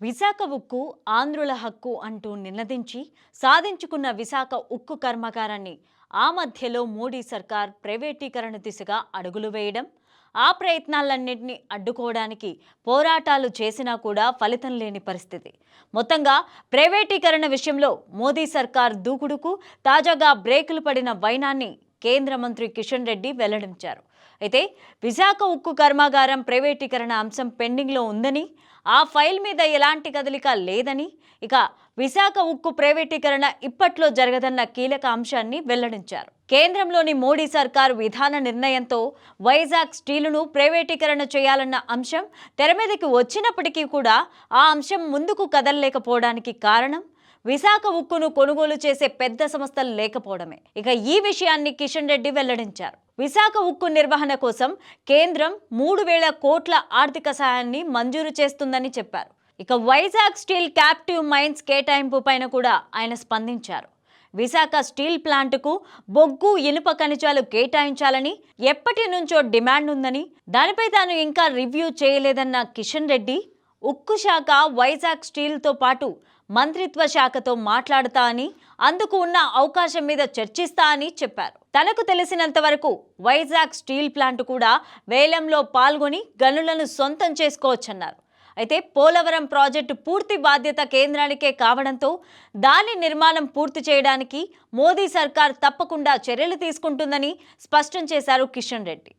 విశాఖ ఉక్కు ఆంధ్రుల హక్కు అంటూ నినదించి సాధించుకున్న విశాఖ ఉక్కు కర్మాగారాన్ని ఆ మధ్యలో మోడీ సర్కార్ ప్రైవేటీకరణ దిశగా అడుగులు వేయడం ఆ ప్రయత్నాలన్నింటినీ అడ్డుకోవడానికి పోరాటాలు చేసినా కూడా ఫలితం లేని పరిస్థితి. మొత్తంగా ప్రైవేటీకరణ విషయంలో మోదీ సర్కార్ దూకుడుకు తాజాగా బ్రేకులు పడిన వైనాన్ని కేంద్ర మంత్రి కిషన్ రెడ్డి వెల్లడించారు. అయితే విశాఖ ఉక్కు కర్మాగారం ప్రైవేటీకరణ అంశం పెండింగ్లో ఉందని ఆ ఫైల్ మీద ఎలాంటి కదలిక లేదని ఇక విశాఖ ఉక్కు ప్రైవేటీకరణ ఇప్పట్లో జరగదన్న కీలక అంశాన్ని వెల్లడించారు. కేంద్రంలోని మోడీ సర్కారు విధాన నిర్ణయంతో వైజాగ్ స్టీలును ప్రైవేటీకరణ చేయాలన్న అంశం తెర మీదకి వచ్చినప్పటికీ కూడా ఆ అంశం ముందుకు కదలలేకపోవడానికి కారణం విశాఖ ఉక్కును కొనుగోలు చేసే పెద్ద సంస్థలు లేకపోవడమే. ఇక ఈ విషయాన్ని కిషన్ రెడ్డి వెల్లడించారు. విశాఖ ఉక్కు నిర్వహణ కోసం కేంద్రం మూడు వేల కోట్ల ఆర్థిక సాయాన్ని మంజూరు చేస్తుందని చెప్పారు. ఇక వైజాగ్ స్టీల్ క్యాప్టివ్ మైన్స్ కేటాయింపు పైన కూడా ఆయన స్పందించారు. విశాఖ స్టీల్ ప్లాంటుకు బొగ్గు ఇనుప ఖనిజాలు కేటాయించాలని ఎప్పటి నుంచో డిమాండ్ ఉందని దానిపై తాను ఇంకా రివ్యూ చేయలేదన్న కిషన్ రెడ్డి ఉక్కు శాఖ వైజాగ్ స్టీల్తో పాటు మంత్రిత్వ శాఖతో మాట్లాడతా అని అందుకు ఉన్న అవకాశం మీద చర్చిస్తా అని చెప్పారు. తనకు తెలిసినంత వరకు వైజాగ్ స్టీల్ ప్లాంట్ కూడా వేలంలో పాల్గొని గనులను సొంతం చేసుకోవచ్చన్నారు. అయితే పోలవరం ప్రాజెక్టు పూర్తి బాధ్యత కేంద్రానికే కావడంతో దాని నిర్మాణం పూర్తి చేయడానికి మోదీ సర్కార్ తప్పకుండా చర్యలు తీసుకుంటుందని స్పష్టం చేశారు కిషన్ రెడ్డి.